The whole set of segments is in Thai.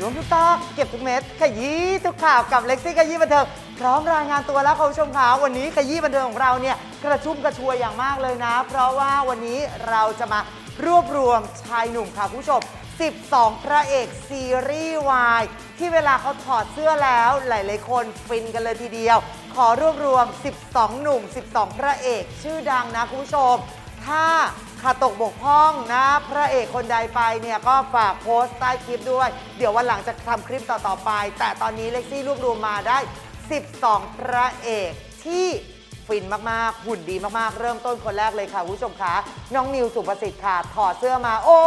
ดวงทุกเก็บทุกเม็ดขยี้ทุกข่าวกับเล็กซี่ขยี้บันเทิงพร้อมรายงานตัวแล้วคุณผู้ชมคะวันนี้ขยี้บันเทิงของเราเนี่ยกระชุ่มกระชวยอย่างมากเลยนะ เพราะว่าวันนี้เราจะมารวบรวมชายหนุ่มค่ะคุณผู้ชม 12 พระเอกซีรีส์วายที่เวลาเขาถอดเสื้อแล้วหลายๆคนฟินกันเลยทีเดียว ขอรวบรวม 12 หนุ่ม 12 พระเอกชื่อดังนะคุณผู้ชม ถ้า ขาดตกบกพร่องนะ พระเอกคนใดไปเนี่ยก็ฝากโพสต์ใต้คลิปด้วย เดี๋ยววันหลังจะทำคลิปต่อ ๆ ไป แต่ตอนนี้เล็กซี่รวบรวมมาได้ 12 พระเอกที่ฟินมาก ๆ หุ่นดีมาก ๆ เริ่มต้นคนแรกเลยค่ะคุณผู้ชมคะน้องนิวสุประสิทธิ์ค่ะ ถอดเสื้อมาโอ้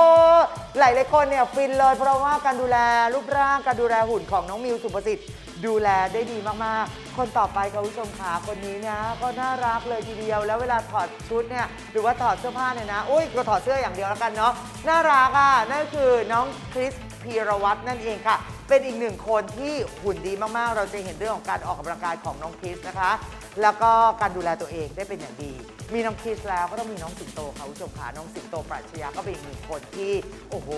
หลายๆคนเนี่ยฟินเลยเพราะว่าการดูแลรูปร่างการดูแลหุ่นของน้องมิวสุประสิทธิ์ ดูแลได้ดีมากๆ คนต่อไปค่ะคุณผู้ชมขาคนนี้นะก็น่ารักเลยทีเดียว แล้วเวลาถอดชุดเนี่ยหรือว่าถอดเสื้อผ้าเนี่ยนะอุ้ยก็ถอดเสื้ออย่างเดียวแล้วกันเนาะน่ารักอะนั่นคือน้องคริสพีรวัตรนั่นเองค่ะ เป็นอีกหนึ่งคนที่หุ่นดีมากๆ เราจะเห็นเรื่องของการออกกำลังกายของน้องคริสนะคะ แล้วก็การดูแลตัวเองได้เป็นอย่างดี มีน้องคิสแล้วก็ต้องมีน้องสิงโตค่ะคุณผู้ชมค่ะน้องสิงโตปรัชญาก็เป็นอีกหนึ่งคนที่โอ้โห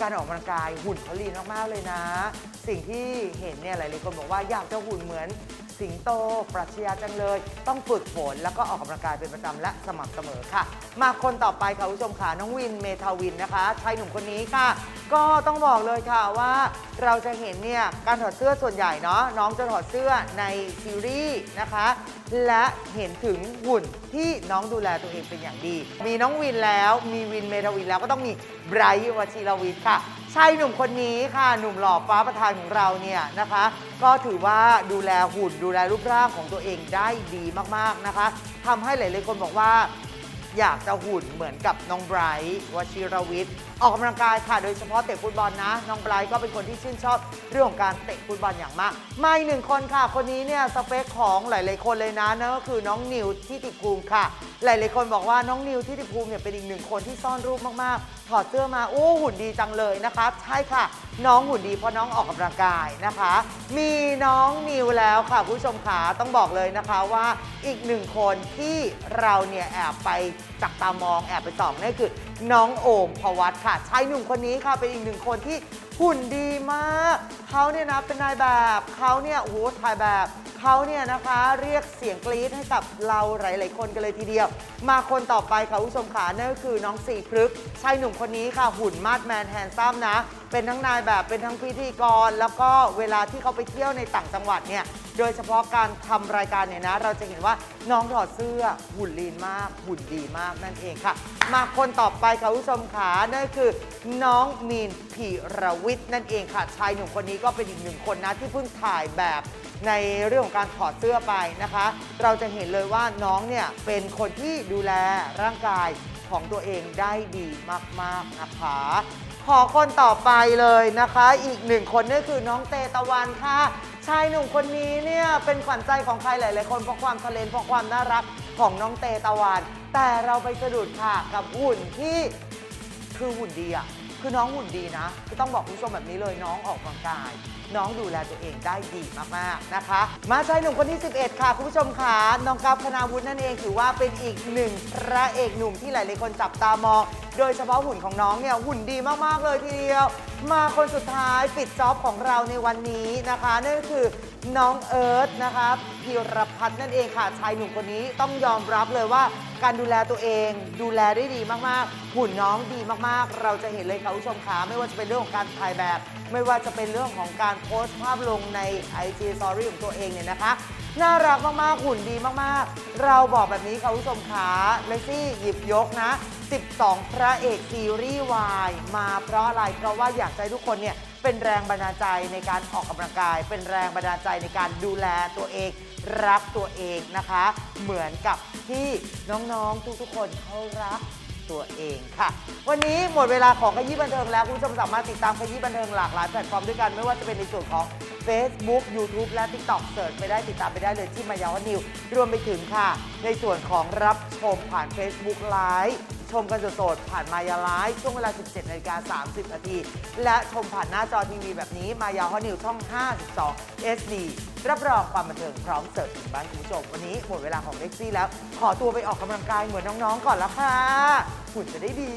การออกกำลังกายหุ่นเขาลีนมากๆเลยนะ สิ่งที่เห็นเนี่ยหลายๆคนบอกว่าอยากจะหุ่นเหมือน สิงโต ปรัชญาจังเลย ต้องฝึกฝนแล้วก็ออกกำลังกายเป็นประจำและสม่ำเสมอค่ะ มาคนต่อไปค่ะคุณผู้ชมค่ะน้องวินเมทาวินนะคะชายหนุ่มคนนี้ค่ะ ก็ต้องบอกเลยค่ะว่าเราจะเห็นเนี่ยการถอดเสื้อส่วนใหญ่เนาะน้องจะถอดเสื้อในซีรีส์นะคะ และเห็นถึงหุ่นที่น้องดูแลตัวเองเป็นอย่างดี มีน้องวินแล้วมีวินเมทาวินแล้วก็ต้องมีไบรท์วชิรวิทย์ค่ะ ชายหนุ่มคนนี้ค่ะหนุ่มหล่อฟ้าประธานของเราเนี่ยนะคะ ก็ถือว่าดูแลหุ่นดูแลรูปร่างของตัวเองได้ดีมากๆนะคะทำให้หลายๆคนบอกว่า อยากจะหุ่นเหมือนกับน้องไบรท์วชิรวิทย์ ออกกำลังกายค่ะ โดยเฉพาะเตะฟุตบอลนะ น้องไบรท์ก็เป็นคนที่ชื่นชอบเรื่องของการเตะฟุตบอลอย่างมาก มาอีกหนึ่งคนค่ะ คนนี้เนี่ยสเปคของหลาย ๆ คนเลยนะนั่นก็คือน้องนิวทิติภูมิค่ะ หลาย ๆ คนบอกว่าน้องนิวทิติภูมิเนี่ยเป็นอีกหนึ่งคนที่ซ่อนรูปมาก ๆ ถอดเสื้อมาโอ้หุ่นดีจังเลยนะคะ ใช่ค่ะ น้องหุ่นดีเพราะน้องออกกำลังกายนะคะ มีน้องนิวแล้วค่ะคุณผู้ชมขาต้องบอกเลยนะคะว่าอีกหนึ่งคนที่เราเนี่ยแอบไปจับตามองแอบไปส่องนั่นคือน้องโอมพวัตค่ะชายหนุ่มคนนี้ค่ะเป็นอีกหนึ่งคนที่หุ่นดีมาก เขาเนี่ยนะเป็นนายแบบเขาเนี่ยโอ้โหถ่ายแบบ เขาเนี่ยนะคะเรียกเสียงกรี๊ดให้กับเราหลาย ๆ คนกันเลยทีเดียว มาคนต่อไปค่ะคุณผู้ชมขานั่นก็คือน้องสีพฤกษ์ชายหนุ่มคนนี้ค่ะหุ่นมาดแมนแฮนซัมนะ เป็นทั้งนายแบบเป็นทั้งพิธีกร แล้วก็เวลาที่เขาไปเที่ยวในต่างจังหวัดเนี่ย โดยเฉพาะการทำรายการเนี่ยนะ เราจะเห็นว่าน้องถอดเสื้อหุ่นลีนมาก หุ่นดีมากนั่นเองค่ะ มาคนต่อไปค่ะคุณผู้ชมขานั่นคือ น้องมีนพีรวิทย์นั่นเองค่ะ ชายหนุ่มคนนี้ก็เป็นอีกหนึ่งคนนะที่เพิ่งถ่ายแบบในเรื่องของการถอดเสื้อไปนะคะ เราจะเห็นเลยว่าน้องเนี่ยเป็นคนที่ดูแลร่างกายของตัวเองได้ดีมาก ๆ นะคะ ขอคนต่อไปเลยนะคะ อีกหนึ่งคนนี่นคือน้องเตตะวันค่ะ ชายหนุ่มคนนี้เนี่ยเป็นขวัญใจของใครหลายๆคนเพราะความทะเลนเพราะความน่ารักของน้องเตตะวัน แต่เราไปสะดุดค่ะกับหุ่นที่คือหุ่นดีอะคือน้องหุ่นดีนะคือต้องบอกคุณผู้ชมแบบนี้เลยน้องออกกำลังกาย น้องดูแลตัวเองได้ดีมากๆนะคะ มาชายหนุ่มคนที่ 11 ค่ะ คุณผู้ชมค่ะน้องกัฟคณาวุฒินั่นเองถือว่าเป็นอีกหนึ่งพระเอกหนุ่มที่หลายๆคนจับตามอง โดยเฉพาะหุ่นของน้องเนี่ยหุ่นดีมากๆเลยทีเดียว มาคนสุดท้ายปิดจ็อบของเราในวันนี้นะคะนั่นก็คือน้องเอิร์ธนะคะพีรพัฒน์นั่นเองค่ะชายหนุ่มคนนี้ต้องยอมรับเลยว่า การดูแลตัวเอง ดูแลได้ดีมากๆ หุ่นน้องดีมากๆ เราจะเห็นเลยค่ะคุณผู้ชมขาไม่ว่าจะเป็นเรื่องของการถ่ายแบบ ไม่ว่าจะเป็นเรื่องของการโพสต์ภาพลงใน IG Story ของตัวเองเนี่ยนะคะ น่ารักมากๆหุ่นดีมากๆ เราบอกแบบนี้ค่ะคุณผู้ชมขาเลซี่หยิบยกนะ 12 พระเอกซีรีส์วายมาเพราะอะไร เพราะว่าอยากให้ทุกคนเนี่ยเป็นแรงบันดาลใจในการออกกำลังกาย เป็นแรงบันดาลใจในการดูแลตัวเอง รักตัวเองนะคะ เหมือนกับที่น้องๆทุกๆคนเขารัก ตัวเองค่ะ วันนี้หมดเวลาของขยี้บันเทิงแล้ว คุณผู้ชมสามารถติดตามขยี้บันเทิงหลากหลายแพลตฟอร์มด้วยกัน ไม่ว่าจะเป็นในส่วนของ Facebook YouTube และ TikTok เสิร์ชไปได้ติดตามไปได้เลยที่มายาวนิวรวมไปถึงค่ะ ในส่วนของรับชมผ่าน Facebook Live ชมกันสดๆ ผ่านมายาไลฟ์ช่วงเวลา 17นาฬิกา30 นาที และชมผ่านหน้าจอทีวีแบบนี้มายาวนิวช่อง 52 SD รับรองความบันเทิงพร้อมเสิร์ฟถึงบ้านคุณผู้ชม วันนี้หมดเวลาของเล็กซี่แล้ว ขอตัวไปออกกำลังกายเหมือนน้องๆ ก่อนแล้วค่ะหุ่นจะได้ดี